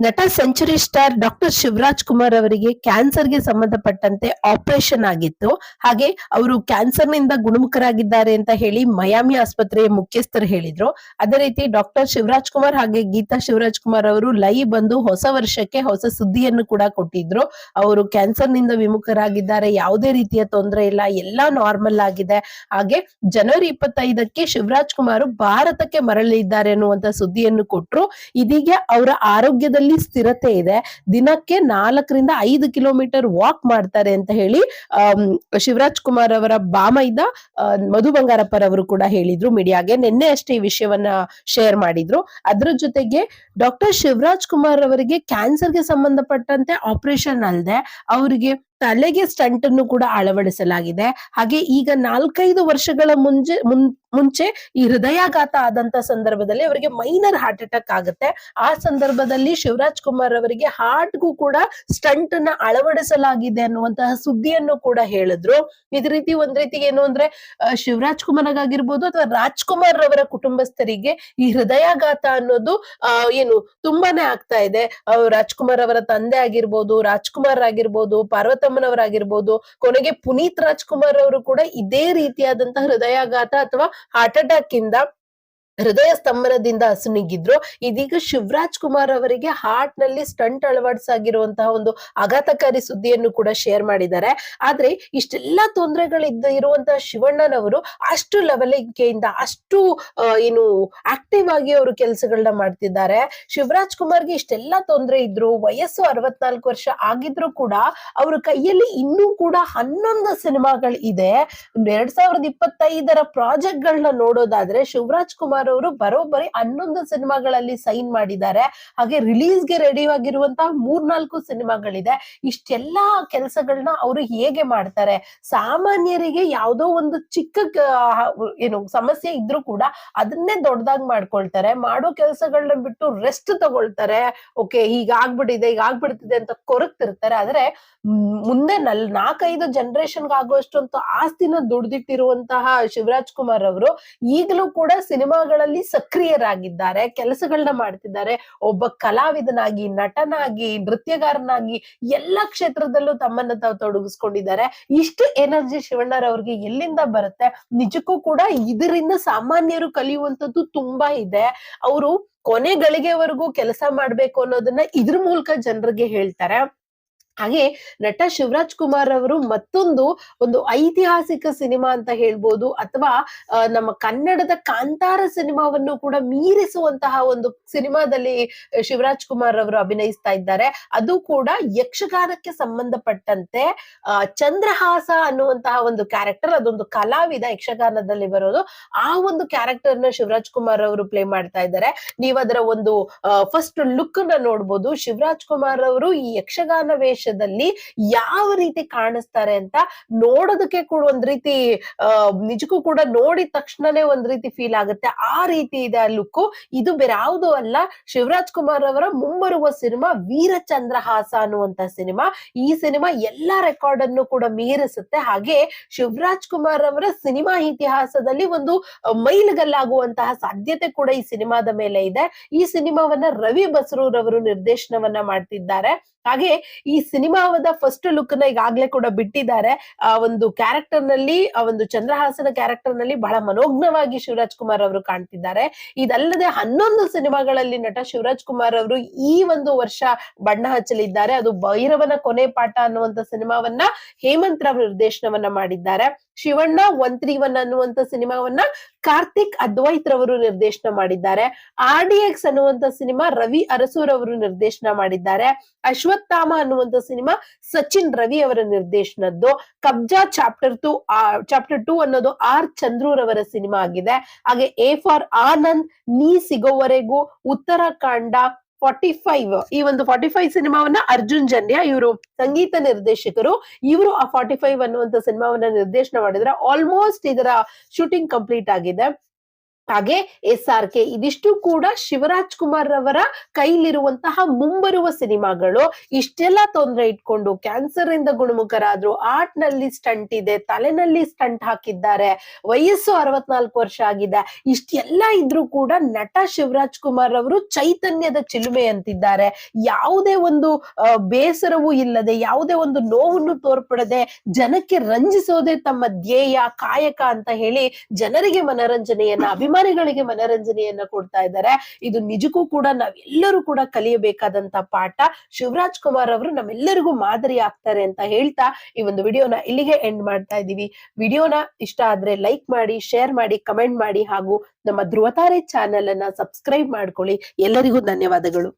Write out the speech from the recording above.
ನಟ century star doctor Shivaraj Kumar ಅವರಿಗೆ ಕ್ಯಾನ್ಸರ್ಗೆ ಸಂಬಂಧಪಟ್ಟಂತೆ ಆಪರೇಷನ್ ಆಗಿತ್ತು. ಹಾಗೆ ಅವರು ಕ್ಯಾನ್ಸರ್ನಿಂದ ಗುಣಮುಖರಾಗಿದ್ದಾರೆ ಅಂತ ಹೇಳಿ ಮಯಾಮಿ ಆಸ್ಪತ್ರೆಯ ಮುಖ್ಯಸ್ಥರು ಹೇಳಿದ್ರು. ಅದೇ ರೀತಿ ಡಾಕ್ಟರ್ ಶಿವರಾಜ್ ಕುಮಾರ್ ಹಾಗೆ ಗೀತಾ ಶಿವರಾಜ್ ಕುಮಾರ್ ಅವರು ಲೈ ಬಂದು ಹೊಸ ವರ್ಷಕ್ಕೆ ಹೊಸ ಸುದ್ದಿಯನ್ನು ಕೂಡ ಕೊಟ್ಟಿದ್ರು. ಅವರು ಕ್ಯಾನ್ಸರ್ನಿಂದ ವಿಮುಖರಾಗಿದ್ದಾರೆ. ಯಾವುದೇ ರೀತಿಯ ತೊಂದರೆ ಇಲ್ಲ. ಎಲ್ಲಾ ನಾರ್ಮಲ್ ಆಗಿದೆ. ಹಾಗೆ ಜನವರಿ ಇಪ್ಪತ್ತೈದಕ್ಕೆ ಶಿವರಾಜ್ ಕುಮಾರ್ ಭಾರತಕ್ಕೆ ಮರಳಿದ್ದಾರೆ ಅನ್ನುವಂತ ಸುದ್ದಿಯನ್ನು ಕೊಟ್ರು. ಇದೀಗ ಅವರ ಆರೋಗ್ಯದಲ್ಲಿ ಸ್ಥಿರತೆ ಇದೆ. ದಿನಕ್ಕೆ ನಾಲ್ಕರಿಂದ ಐದು ಕಿಲೋಮೀಟರ್ ವಾಕ್ ಮಾಡ್ತಾರೆ ಅಂತ ಹೇಳಿ ಶಿವರಾಜ್ ಕುಮಾರ್ ಅವರ ಬಾಮೈದ ಮಧು ಬಂಗಾರಪ್ಪರವರು ಕೂಡ ಹೇಳಿದ್ರು ಮೀಡಿಯಾಗೆ. ನಿನ್ನೆ ಅಷ್ಟೇ ಈ ವಿಷಯವನ್ನ ಶೇರ್ ಮಾಡಿದ್ರು. ಅದ್ರ ಜೊತೆಗೆ ಡಾಕ್ಟರ್ ಶಿವರಾಜ್ ಕುಮಾರ್ ಅವರಿಗೆ ಕ್ಯಾನ್ಸರ್ಗೆ ಸಂಬಂಧಪಟ್ಟಂತೆ ಆಪರೇಷನ್ ಅಲ್ಲದೆ ಅವರಿಗೆ ತಲೆಗೆ ಸ್ಟಂಟ್ ಅನ್ನು ಕೂಡ ಅಳವಡಿಸಲಾಗಿದೆ. ಹಾಗೆ ಈಗ ನಾಲ್ಕೈದು ವರ್ಷಗಳ ಮುಂಚೆ ಮುನ್- ಮುಂಚೆ ಈ ಹೃದಯಾಘಾತ ಆದಂತ ಸಂದರ್ಭದಲ್ಲಿ ಅವರಿಗೆ ಮೈನರ್ ಹಾರ್ಟ್ ಅಟ್ಯಾಕ್ ಆಗುತ್ತೆ. ಆ ಸಂದರ್ಭದಲ್ಲಿ ಶಿವರಾಜ್ ಕುಮಾರ್ ಅವರಿಗೆ ಹಾರ್ಟ್ಗೂ ಕೂಡ ಸ್ಟಂಟ್ ಅನ್ನ ಅಳವಡಿಸಲಾಗಿದೆ ಅನ್ನುವಂತಹ ಸುದ್ದಿಯನ್ನು ಕೂಡ ಹೇಳಿದ್ರು. ಇದ ರೀತಿ ಒಂದ್ ರೀತಿ ಏನು ಅಂದ್ರೆ ಶಿವರಾಜ್ ಕುಮಾರ್ ಅಥವಾ ರಾಜ್ಕುಮಾರ್ ಅವರ ಕುಟುಂಬಸ್ಥರಿಗೆ ಈ ಹೃದಯಾಘಾತ ಅನ್ನೋದು ಏನು ತುಂಬಾನೇ ಆಗ್ತಾ ಇದೆ. ರಾಜ್ ರಾಜ್ಕುಮಾರ್ ಅವರ ತಂದೆ ಆಗಿರ್ಬೋದು ರಾಜ್ಕುಮಾರ್ ಆಗಿರ್ಬೋದು, ಪಾರ್ವತಮ್ಮನವರಾಗಿರ್ಬೋದು, ಕೊನೆಗೆ ಪುನೀತ್ ರಾಜ್ಕುಮಾರ್ ಅವರು ಕೂಡ ಇದೇ ರೀತಿಯಾದಂತಹ ಹೃದಯಾಘಾತ ಅಥವಾ ಹಾರ್ಟ್ ಅಟ್ಯಾಕ್ ಇಂದ ಹೃದಯ ಸ್ತಂಭನದಿಂದ ಹಸುನಿಗಿದ್ರು ಇದೀಗ ಶಿವರಾಜ್ ಕುಮಾರ್ ಅವರಿಗೆ ಹಾರ್ಟ್ನಲ್ಲಿ ಸ್ಟಂಟ್ ಅಳವಡಿಸಾಗಿರುವಂತಹ ಒಂದು ಆಘಾತಕಾರಿ ಸುದ್ದಿಯನ್ನು ಕೂಡ ಶೇರ್ ಮಾಡಿದ್ದಾರೆ. ಆದ್ರೆ ಇಷ್ಟೆಲ್ಲಾ ತೊಂದರೆಗಳಿದ್ದ ಇರುವಂತಹ ಶಿವಣ್ಣನವರು ಅಷ್ಟು ಲವಲಿಕೆಯಿಂದ ಅಷ್ಟು ಏನು ಆಕ್ಟಿವ್ ಆಗಿ ಅವರು ಕೆಲಸಗಳನ್ನ ಮಾಡ್ತಿದ್ದಾರೆ. ಶಿವರಾಜ್ ಕುಮಾರ್ಗೆ ಇಷ್ಟೆಲ್ಲಾ ತೊಂದರೆ ಇದ್ರು, ವಯಸ್ಸು ಅರವತ್ನಾಲ್ಕು ವರ್ಷ ಆಗಿದ್ರು ಕೂಡ ಅವ್ರ ಕೈಯಲ್ಲಿ ಇನ್ನೂ ಕೂಡ ಹನ್ನೊಂದು ಸಿನಿಮಾಗಳು ಇದೆ ಎರಡ್ ಸಾವಿರದ ಇಪ್ಪತ್ತೈದರ ಪ್ರಾಜೆಕ್ಟ್ ಗಳನ್ನ ನೋಡೋದಾದ್ರೆ ಶಿವರಾಜ್ ಕುಮಾರ್ ಅವರು ಬರೋಬ್ಬರಿ ಹನ್ನೊಂದು ಸಿನಿಮಾಗಳಲ್ಲಿ ಸೈನ್ ಮಾಡಿದ್ದಾರೆ. ಹಾಗೆ ರಿಲೀಸ್ಗೆ ರೆಡಿ ಆಗಿರುವಂತಹ ಮೂರ್ನಾಲ್ಕು ಸಿನಿಮಾಗಳಿದೆ. ಇಷ್ಟೆಲ್ಲಾ ಕೆಲಸಗಳನ್ನ ಅವರು ಹೇಗೆ ಮಾಡ್ತಾರೆ? ಸಾಮಾನ್ಯರಿಗೆ ಯಾವುದೋ ಒಂದು ಚಿಕ್ಕ ಏನು ಸಮಸ್ಯೆ ಇದ್ರೂ ಕೂಡ ಅದನ್ನೇ ದೊಡ್ಡದಾಗಿ ಮಾಡ್ಕೊಳ್ತಾರೆ. ಮಾಡೋ ಕೆಲಸಗಳನ್ನ ಬಿಟ್ಟು ರೆಸ್ಟ್ ತಗೊಳ್ತಾರೆ. ಓಕೆ ಈಗ ಆಗ್ಬಿಟ್ಟಿದೆ ಈಗ ಆಗ್ಬಿಡ್ತಿದೆ ಅಂತ ಕೊರಕ್ತಿರ್ತಾರೆ ಆದ್ರೆ ಮುಂದೆ ನಲ್, ನಾಲ್ಕೈದು ಜನರೇಷನ್ ಆಗುವಷ್ಟು ಅಂತ ಆಸ್ತಿನ ದುಡ್ದಿಟ್ಟಿರುವಂತಹ ಶಿವರಾಜ್ ಕುಮಾರ್ ಅವರು ಈಗಲೂ ಕೂಡ ಸಿನಿಮಾಗಳಲ್ಲಿ ಸಕ್ರಿಯರಾಗಿದ್ದಾರೆ ಕೆಲಸಗಳನ್ನ ಮಾಡ್ತಿದ್ದಾರೆ. ಒಬ್ಬ ಕಲಾವಿದನಾಗಿ, ನಟನಾಗಿ, ನೃತ್ಯಗಾರನಾಗಿ ಎಲ್ಲಾ ಕ್ಷೇತ್ರದಲ್ಲೂ ತಮ್ಮನ್ನ ತಾವು ತೊಡಗಿಸ್ಕೊಂಡಿದ್ದಾರೆ. ಇಷ್ಟು ಎನರ್ಜಿ ಶಿವಣ್ಣರವ್ರಿಗೆ ಎಲ್ಲಿಂದ ಬರುತ್ತೆ? ನಿಜಕ್ಕೂ ಕೂಡ ಇದರಿಂದ ಸಾಮಾನ್ಯರು ಕಲಿಯುವಂತದ್ದು ತುಂಬಾ ಇದೆ. ಅವರು ಕೊನೆ ಗಳಿಗೆವರೆಗೂ ಕೆಲಸ ಮಾಡ್ಬೇಕು ಅನ್ನೋದನ್ನ ಇದ್ರ ಮೂಲಕ ಜನರಿಗೆ ಹೇಳ್ತಾರೆ. ಹಾಗೆ ನಟ ಶಿವರಾಜ್ ಕುಮಾರ್ ಅವರು ಮತ್ತೊಂದು ಒಂದು ಐತಿಹಾಸಿಕ ಸಿನಿಮಾ ಅಂತ ಹೇಳ್ಬೋದು ಅಥವಾ ನಮ್ಮ ಕನ್ನಡದ ಕಾಂತಾರ ಸಿನಿಮಾವನ್ನು ಕೂಡ ಮೀರಿಸುವಂತಹ ಒಂದು ಸಿನಿಮಾದಲ್ಲಿ ಶಿವರಾಜ್ ಕುಮಾರ್ ಅವರು ಅಭಿನಯಿಸ್ತಾ ಇದ್ದಾರೆ. ಅದು ಕೂಡ ಯಕ್ಷಗಾನಕ್ಕೆ ಸಂಬಂಧಪಟ್ಟಂತೆ ಚಂದ್ರಹಾಸ ಅನ್ನುವಂತಹ ಒಂದು ಕ್ಯಾರೆಕ್ಟರ್, ಅದೊಂದು ಕಲಾವಿದ ಯಕ್ಷಗಾನದಲ್ಲಿ ಬರೋದು, ಆ ಒಂದು ಕ್ಯಾರೆಕ್ಟರ್ನ ಶಿವರಾಜ್ ಕುಮಾರ್ ಅವರು ಪ್ಲೇ ಮಾಡ್ತಾ ಇದ್ದಾರೆ. ನೀವು ಅದರ ಒಂದು ಫಸ್ಟ್ ಲುಕ್ನ ನೋಡ್ಬೋದು. ಶಿವರಾಜ್ ಕುಮಾರ್ ಅವರು ಈ ಯಕ್ಷಗಾನ ವೇಷದಲ್ಲಿ ಯಾವ ರೀತಿ ಕಾಣಿಸ್ತಾರೆ ಅಂತ ನೋಡೋದಕ್ಕೆ ಕೂಡ ಒಂದ್ ರೀತಿ ನಿಜಕ್ಕೂ ಕೂಡ ನೋಡಿದ ತಕ್ಷಣನೇ ಒಂದ್ ರೀತಿ ಫೀಲ್ ಆಗುತ್ತೆ. ಆ ರೀತಿ ಇದೆ ಆ ಇದು ಬೇರೆ ಯಾವುದು ಅಲ್ಲ. ಶಿವರಾಜ್ ಕುಮಾರ್ ಅವರ ಮುಂಬರುವ ಸಿನಿಮಾ ವೀರಚಂದ್ರಹಾಸ ಅನ್ನುವಂತ ಸಿನಿಮಾ. ಈ ಸಿನಿಮಾ ಎಲ್ಲಾ ರೆಕಾರ್ಡ್ ಅನ್ನು ಕೂಡ ಮೀರಿಸುತ್ತೆ. ಹಾಗೆ ಶಿವರಾಜ್ ಕುಮಾರ್ ಅವರ ಸಿನಿಮಾ ಇತಿಹಾಸದಲ್ಲಿ ಒಂದು ಮೈಲಿಗಲ್ಲಾಗುವಂತಹ ಸಾಧ್ಯತೆ ಕೂಡ ಈ ಸಿನಿಮಾದ ಮೇಲೆ ಇದೆ. ಈ ಸಿನಿಮಾವನ್ನ ರವಿ ಬಸ್ರೂರ್ ಅವರು ನಿರ್ದೇಶನವನ್ನ ಮಾಡ್ತಿದ್ದಾರೆ. ಹಾಗೆ ಈ ಸಿನಿಮಾವದ ಫಸ್ಟ್ ಲುಕ್ನ ಈಗಾಗ್ಲೇ ಕೂಡ ಬಿಟ್ಟಿದ್ದಾರೆ. ಆ ಒಂದು ಕ್ಯಾರೆಕ್ಟರ್ನಲ್ಲಿ, ಆ ಒಂದು ಚಂದ್ರಹಾಸನ ಕ್ಯಾರೆಕ್ಟರ್ನಲ್ಲಿ ಬಹಳ ಮನೋಜ್ಞವಾಗಿ ಶಿವರಾಜ್ ಕುಮಾರ್ ಅವರು ಕಾಣ್ತಿದ್ದಾರೆ. ಇದಲ್ಲದೆ ಹನ್ನೊಂದು ಸಿನಿಮಾಗಳಲ್ಲಿ ನಟ ಶಿವರಾಜ್ ಕುಮಾರ್ ಅವರು ಈ ಒಂದು ವರ್ಷ ಬಣ್ಣ ಹಚ್ಚಲಿದ್ದಾರೆ. ಅದು ಭೈರವನ ಕೊನೆ ಪಾಠ ಅನ್ನುವಂತ ಸಿನಿಮಾವನ್ನ ಹೇಮಂತ್ ರಾವ್ ನಿರ್ದೇಶನವನ್ನ ಮಾಡಿದ್ದಾರೆ. ಶಿವಣ್ಣ ಒನ್ ತ್ರೀ ಒನ್ ಅನ್ನುವಂತ ಸಿನಿಮಾವನ್ನ ಕಾರ್ತಿಕ್ ಅದ್ವೈತ್ ರವರು ನಿರ್ದೇಶನ ಮಾಡಿದ್ದಾರೆ. ಆರ್ ಡಿ ಎಕ್ಸ್ ಅನ್ನುವಂತ ಸಿನಿಮಾ ರವಿ ಅರಸೂರ್ ಅವರು ನಿರ್ದೇಶನ ಮಾಡಿದ್ದಾರೆ. ಅಶ್ವತ್ಥಾಮ ಅನ್ನುವಂತ ಸಿನಿಮಾ ಸಚಿನ್ ರವಿ ಅವರ ನಿರ್ದೇಶನದ್ದು. Kabzaa chapter two chapter two ಅನ್ನೋದು ಆರ್ ಚಂದ್ರೂರ್ ಅವರ ಸಿನಿಮಾ ಆಗಿದೆ. ಹಾಗೆ ಎ ಫಾರ್ ಆನಂದ್, ನೀ ಸಿಗೋವರೆಗೂ, ಉತ್ತರಾಖಂಡ ಫಾರ್ಟಿ ಫೈವ್ ಈ ಒಂದು ಫಾರ್ಟಿ ಫೈವ್ ಸಿನಿಮಾವನ್ನ ಅರ್ಜುನ್ ಜನ್ಯ, ಇವರು ಸಂಗೀತ ನಿರ್ದೇಶಕರು, ಇವರು ಆ ಫಾರ್ಟಿ ಫೈವ್ ಅನ್ನುವಂತ ಸಿನಿಮಾವನ್ನ ನಿರ್ದೇಶನ ಮಾಡಿದ್ರೆ ಆಲ್ಮೋಸ್ಟ್ ಇದರ ಶೂಟಿಂಗ್ ಕಂಪ್ಲೀಟ್ ಆಗಿದೆ. ಹಾಗೆ ಎಸ್ ಆರ್ ಕೆ ಇದಿಷ್ಟು ಕೂಡ ಶಿವರಾಜ್ ಕುಮಾರ್ ರವರ ಕೈಲಿರುವಂತಹ ಮುಂಬರುವ ಸಿನಿಮಾಗಳು. ಇಷ್ಟೆಲ್ಲ ತೊಂದರೆ ಇಟ್ಕೊಂಡು ಕ್ಯಾನ್ಸರ್ ಇಂದ ಗುಣಮುಖರಾದ್ರು ಆರ್ಟ್ನಲ್ಲಿ ಸ್ಟಂಟ್ ಇದೆ, ತಲೆನಲ್ಲಿ ಸ್ಟಂಟ್ ಹಾಕಿದ್ದಾರೆ, ವಯಸ್ಸು ಅರವತ್ನಾಲ್ಕು ವರ್ಷ ಆಗಿದೆ. ಇಷ್ಟೆಲ್ಲ ಇದ್ರೂ ಕೂಡ ನಟ ಶಿವರಾಜ್ ಕುಮಾರ್ ಅವರು ಚೈತನ್ಯದ ಚಿಲುಮೆ ಅಂತಿದ್ದಾರೆ. ಯಾವುದೇ ಒಂದು ಬೇಸರವೂ ಇಲ್ಲದೆ, ಯಾವುದೇ ಒಂದು ನೋವನ್ನು ತೋರ್ಪಡದೆ ಜನಕ್ಕೆ ರಂಜಿಸೋದೇ ತಮ್ಮ ಧ್ಯೇಯ, ಕಾಯಕ ಅಂತ ಹೇಳಿ ಜನರಿಗೆ ಮನರಂಜನೆಯನ್ನ ಅಭಿಮಾನಿಗಳಿಗೆ ಮನರಂಜನೆಯನ್ನ ಕೊಡ್ತಾ ಇದ್ದಾರೆ. ಇದು ನಿಜಕ್ಕೂ ಕೂಡ ನಾವೆಲ್ಲರೂ ಕೂಡ ಕಲಿಯಬೇಕಾದಂತ ಪಾಠ. ಶಿವರಾಜ್ ಕುಮಾರ್ ಅವರು ನಮ್ಮೆಲ್ಲರಿಗೂ ಮಾದರಿ ಆಗ್ತಾರೆ ಅಂತ ಹೇಳ್ತಾ ಈ ಒಂದು ವಿಡಿಯೋನ ಇಲ್ಲಿಗೆ ಎಂಡ್ ಮಾಡ್ತಾ ಇದೀವಿ ವಿಡಿಯೋನ ಇಷ್ಟ ಆದ್ರೆ ಲೈಕ್ ಮಾಡಿ ಶೇರ್ ಮಾಡಿ ಕಮೆಂಟ್ ಮಾಡಿ ಹಾಗೂ ನಮ್ಮ ಧ್ರುವತಾರೆ ಚಾನೆಲ್ ಅನ್ನ ಸಬ್ಸ್ಕ್ರೈಬ್ ಮಾಡ್ಕೊಳ್ಳಿ. ಎಲ್ಲರಿಗೂ ಧನ್ಯವಾದಗಳು.